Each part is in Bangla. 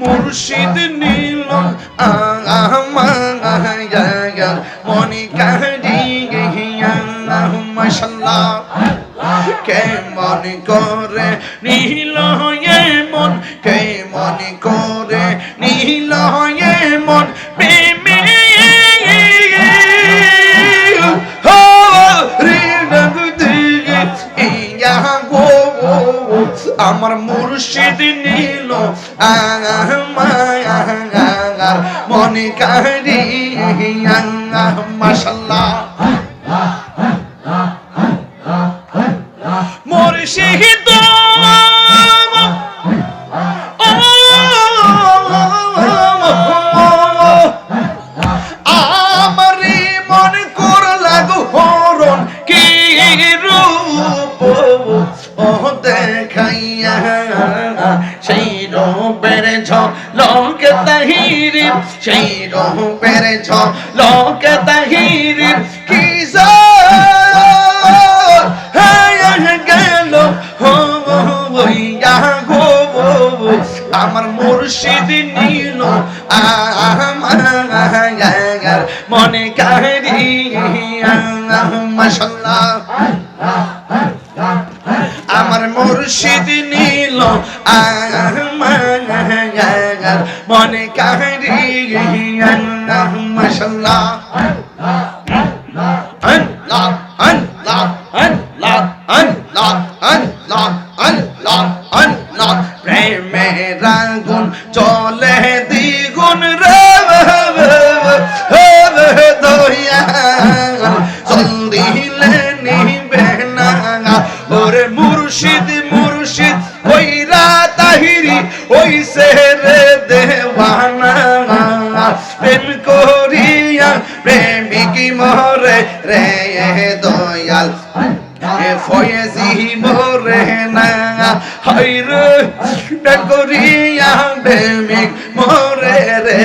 মুর্শিদ নীল মশাল্লাহ। কেমন করে নীল মন কেমন করে নীল মন, প্রেমে আমার মুর্শিদ নীল আমার মনে কারি মাশাল্লাহ। মুর্শিদ সেই রূপের ঝলক তাহির। সেই তাহির। কি গেল আমার মুর্শিদ নীল আমার মনে কারি মাশাল্লাহ। আমার মুর্শিদ নীল। মনে কারি মাশাল্লাহ আল্লাহ আল্লাহ আল্লাহ আল্লাহ আল্লাহ আল্লাহ আল্লাহ প্রেমের আগুন চলে দ্বিগুণ ফয়েজি মরে না হাইরে প্রেম করিয়া প্রেমিক মরে রে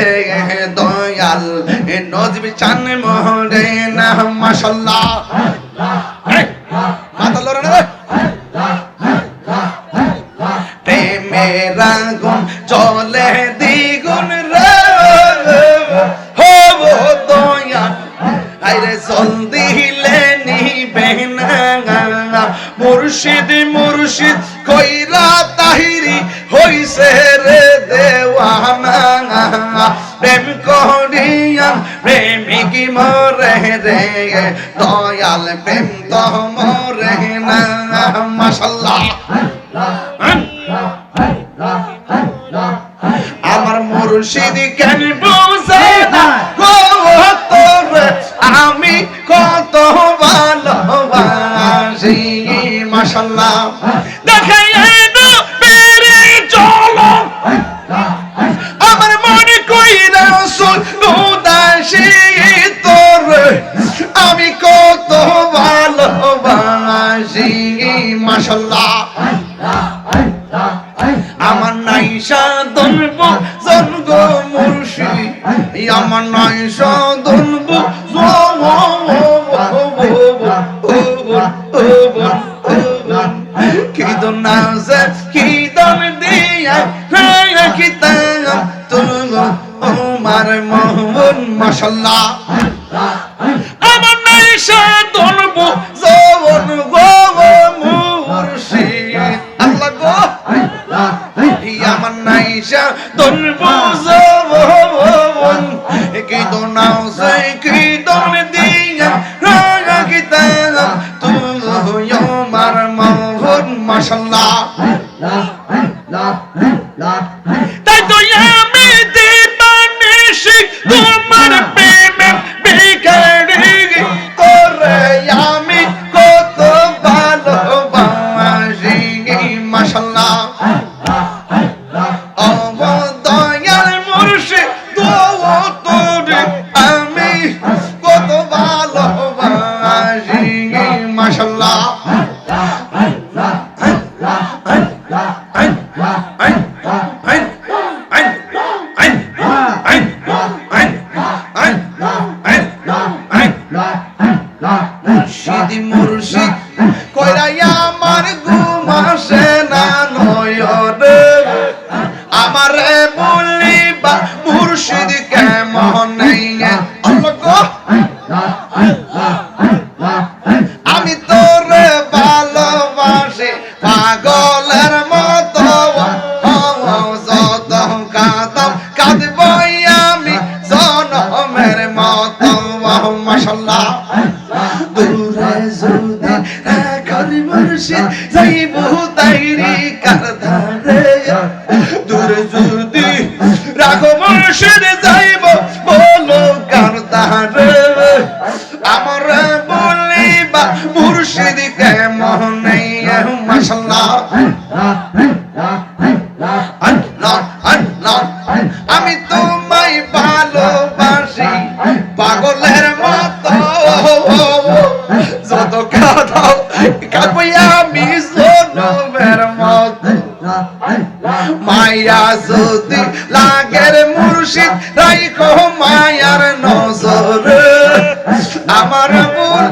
দয়াল এ নজবি চান মরে না মাশাল্লাহ মাথা লড়ে না। প্রেমের হইছে রে দেওয়ানা প্রেম করিয়া প্রেমিক মরে রে। দয়াল প্রেম তো মরে না। মাশাল্লাহ। আমার মুর্শিদ কেন বুঝে না? আমি কত ভালোবাসি। মাশাল্লাহ। আমার নাই সাধন মুর্শি আমার নাই সাধন কি দন নাজে কি দন দিয়া কি তাম তোমার মোহন আমার নাইসা তোর বুঝবন কি তো নাও সে কি তোর দিয়া রাগা কি তাম তুই আমার মোহন মাশাল্লাহ তাই তো আমি দিবানে শিখ তোমার মুর্শিদি মুর্শিদ কইরাই আমার ঘুম আসে না নয়নে। আমারে বলিবা মুর্শিদ দূরে যদি রাখো মুর্শিদ যাইব, বলো কারধারে আমার বলিবা মুর্শিদ কেমন মাসাল্লাহ তোমায় ভালোবাসি, পাগলের মতো। যত যদি লাগের মুর্শিদ রাইখো মায়ার নজর। আমার বুল